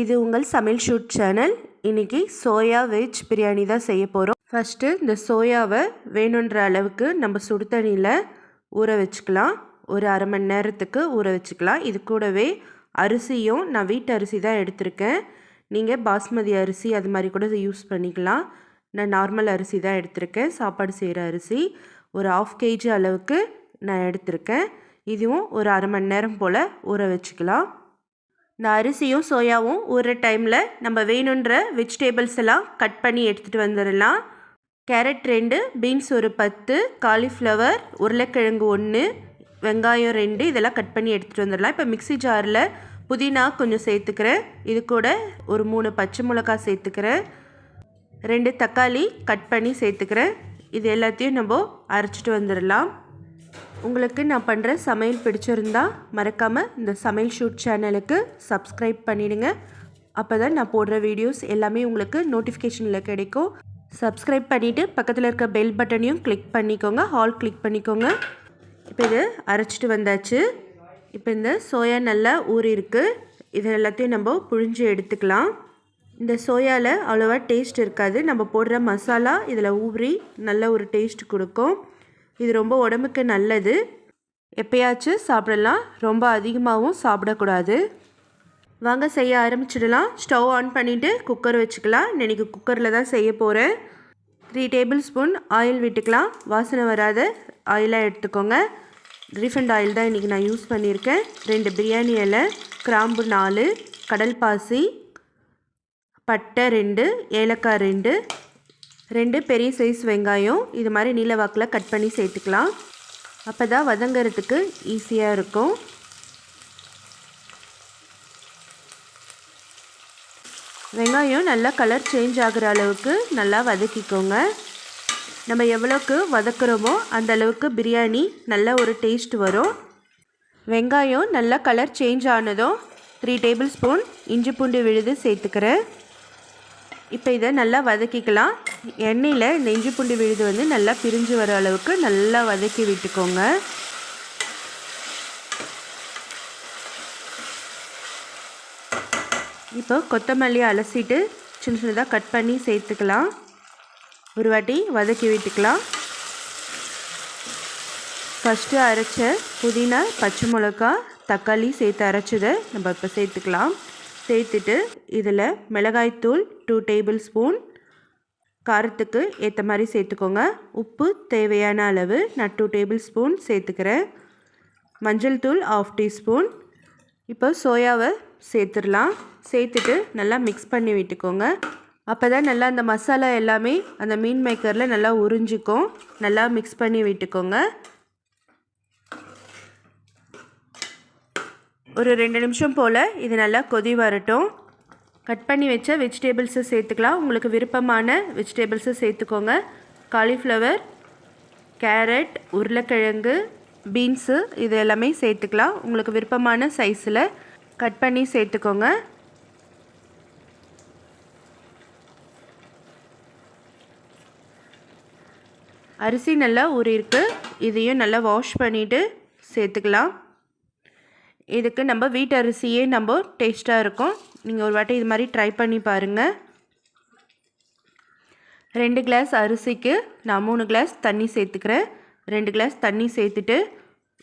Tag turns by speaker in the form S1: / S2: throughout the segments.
S1: இது உங்கள் சமையல் ஷூட் சேனல் இன்றைக்கி சோயா வெஜ் பிரியாணி தான் செய்ய போகிறோம் ஃபஸ்ட்டு இந்த சோயாவை வேணுன்ற அளவுக்கு நம்ம சுடு தண்ணியில் ஊற வச்சுக்கலாம். ஒரு அரை மணி நேரத்துக்கு ஊற வச்சுக்கலாம். இது கூடவே அரிசியும் நான் வீட்டு அரிசி தான் எடுத்திருக்கேன். நீங்கள் பாஸ்மதி அரிசி அது மாதிரி கூட யூஸ் பண்ணிக்கலாம். நான் நார்மல் அரிசி தான் எடுத்திருக்கேன். சாப்பாடு செய்கிற அரிசி ஒரு ஆஃப் கேஜி அளவுக்கு நான் எடுத்திருக்கேன். இதுவும் ஒரு அரை மணி நேரம் போல் ஊற வச்சுக்கலாம். இந்த அரிசியும் சோயாவும் ஒரு டைமில் நம்ம வேணுன்ற வெஜிடேபிள்ஸ் எல்லாம் கட் பண்ணி எடுத்துகிட்டு வந்துடலாம் கேரட் ரெண்டு பீன்ஸ் ஒரு பத்து காலிஃப்ளவர் உருளைக்கிழங்கு ஒன்று வெங்காயம் ரெண்டு இதெல்லாம் கட் பண்ணி எடுத்துகிட்டு வந்துடலாம் இப்போ மிக்சி ஜாரில் புதினா கொஞ்சம் சேர்த்துக்கிறேன். இது கூட ஒரு மூணு பச்சை மிளகாய் சேர்த்துக்கிறேன். ரெண்டு தக்காளி கட் பண்ணி சேர்த்துக்கிறேன். இது எல்லாத்தையும் நம்ம அரைச்சிட்டு வந்துடலாம் உங்களுக்கு நான் பண்ணுற சமையல் பிடிச்சிருந்தா மறக்காமல் இந்த சமையல் ஷூட் சேனலுக்கு சப்ஸ்கிரைப் பண்ணிவிடுங்க அப்போ தான் நான் போடுற வீடியோஸ் எல்லாமே உங்களுக்கு நோட்டிஃபிகேஷனில் கிடைக்கும். சப்ஸ்கிரைப் பண்ணிவிட்டு பக்கத்தில் இருக்க பெல் பட்டனையும் கிளிக் பண்ணிக்கோங்க. ஹால் கிளிக் பண்ணிக்கோங்க. இப்போ இது அரைச்சிட்டு வந்தாச்சு. இப்போ இந்த சோயா நல்லா ஊறி இருக்குது இது எல்லாத்தையும் நம்ம புழிஞ்சு எடுத்துக்கலாம். இந்த சோயாவில் அவ்வளோவா டேஸ்ட் இருக்காது. நம்ம போடுற மசாலா இதில் ஊறி நல்ல ஒரு டேஸ்ட் கொடுக்கும். இது ரொம்ப உடம்புக்கு நல்லது. எப்பயாச்சும் சாப்பிடலாம். ரொம்ப அதிகமாகவும் சாப்பிடக்கூடாது. வாங்க செய்ய ஆரம்பிச்சிடலாம். ஸ்டவ் ஆன் பண்ணிவிட்டு குக்கர் வச்சுக்கலாம். இன்றைக்கி குக்கரில் தான் செய்ய போகிறேன் த்ரீ டேபிள் ஸ்பூன் ஆயில் விட்டுக்கலாம். வாசனை வராத ஆயிலாக எடுத்துக்கோங்க. ரீஃபண்ட் ஆயில் தான் இன்றைக்கி நான் யூஸ் பண்ணியிருக்கேன். ரெண்டு பிரியாணி இலை கிராம்பு நாலு கடல் பாசி பட்டை ரெண்டு ஏலக்காய் ரெண்டு ரெண்டு பெரிய சைஸ் வெங்காயம் இது மாதிரி நீல வாக்கில் கட் பண்ணி சேர்த்துக்கலாம். அப்போ தான் வதங்கிறதுக்கு ஈஸியாக இருக்கும். வெங்காயம் நல்லா கலர் சேஞ்ச் ஆகிற அளவுக்கு நல்லா வதக்கிக்கோங்க. நம்ம எவ்வளோக்கு வதக்குறோமோ அந்த அளவுக்கு பிரியாணி நல்ல ஒரு டேஸ்ட் வரும். வெங்காயம் நல்லா கலர் சேஞ்ச் ஆனதும் த்ரீ டேபிள் ஸ்பூன் இஞ்சி பூண்டு விழுது சேர்த்துக்கிறேன். இப்போ இதை நல்லா வதக்கிக்கலாம். எண்ணெயில் நெஞ்சு பூண்டு விழுது வந்து நல்லா பிரிஞ்சு வர அளவுக்கு நல்லா வதக்கி விட்டுக்கோங்க. இப்போ கொத்தமல்லி அலசிட்டு சின்ன சின்னதாக கட் பண்ணி சேர்த்துக்கலாம். ஒரு வாட்டி வதக்கி விட்டுக்கலாம். ஃபஸ்ட்டு அரைச்ச புதினா பச்சை மிளகா தக்காளி சேர்த்து அரைச்சதை நம்ம இப்போ சேர்த்துக்கலாம். சேர்த்துட்டு இதில் மிளகாய்த்தூள் டூ டேபிள் ஸ்பூன் காரத்துக்கு ஏற்ற மாதிரி சேர்த்துக்கோங்க. உப்பு தேவையான அளவு நான் டூ டேபிள் ஸ்பூன் சேர்த்துக்கிறேன். மஞ்சள் தூள் ஆஃப் டீஸ்பூன். இப்போ சோயாவை சேர்த்துடலாம். சேர்த்துட்டு நல்லா மிக்ஸ் பண்ணி விட்டுக்கோங்க. அப்போ தான் நல்லா அந்த மசாலா எல்லாமே அந்த மீன் மேக்கரில் நல்லா உறிஞ்சிக்கும். நல்லா மிக்ஸ் பண்ணி விட்டுக்கோங்க. ஒரு ரெண்டு நிமிஷம் போல் இது நல்லா கொதி வரட்டும். கட் பண்ணி வச்ச வெஜிடேபிள்ஸை சேர்த்துக்கலாம். உங்களுக்கு விருப்பமான வெஜிடேபிள்ஸை சேர்த்துக்கோங்க. காலிஃப்ளவர் கேரட் உருளைக்கிழங்கு பீன்ஸு இது எல்லாமே சேர்த்துக்கலாம். உங்களுக்கு விருப்பமான சைஸில் கட் பண்ணி சேர்த்துக்கோங்க. அரிசி நல்லா ஊறியிருக்கு. இதையும் நல்லா வாஷ் பண்ணிவிட்டு சேர்த்துக்கலாம். இதுக்கு நம்ம வீட்டு அரிசியே நம்ம டேஸ்ட்டாக இருக்கும். நீங்கள் ஒரு வாட்டி இது மாதிரி ட்ரை பண்ணி பாருங்கள் ரெண்டு கிளாஸ் அரிசிக்கு நான் மூணு கிளாஸ் தண்ணி சேர்த்துக்கிறேன். ரெண்டு கிளாஸ் தண்ணி சேர்த்துட்டு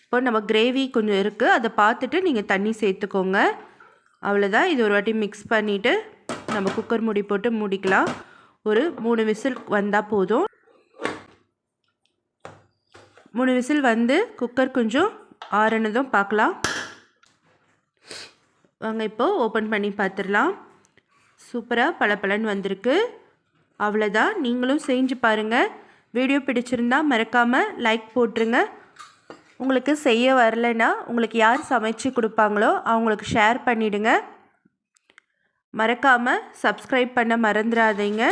S1: இப்போ நம்ம கிரேவி கொஞ்சம் இருக்குது அதை பார்த்துட்டு நீங்கள் தண்ணி சேர்த்துக்கோங்க. அவ்வளோதான் இது ஒரு வாட்டி மிக்ஸ் பண்ணிவிட்டு நம்ம குக்கர் மூடி போட்டு மூடிக்கலாம். ஒரு மூணு விசில் வந்தால் போதும். மூணு விசில் வந்து குக்கர் கொஞ்சம் ஆறுனதும் பார்க்கலாம். வாங்க இப்போது ஓப்பன் பண்ணி பார்த்துடலாம். சூப்பராக பளபளன்னு வந்திருக்கு. அவ்வளோதான் நீங்களும் செஞ்சு பாருங்கள் வீடியோ பிடிச்சிருந்தா மறக்காமல் லைக் போட்டுருங்க. உங்களுக்கு செய்ய வரலைன்னா உங்களுக்கு யார் சமைச்சு கொடுப்பாங்களோ அவங்களுக்கு ஷேர் பண்ணிவிடுங்க மறக்காமல் சப்ஸ்கிரைப் பண்ண மறந்துடாதீங்க.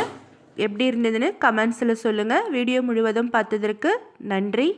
S1: எப்படி இருந்ததுன்னு கமெண்ட்ஸில் சொல்லுங்கள் வீடியோ முழுவதும் பார்த்ததற்கு நன்றி.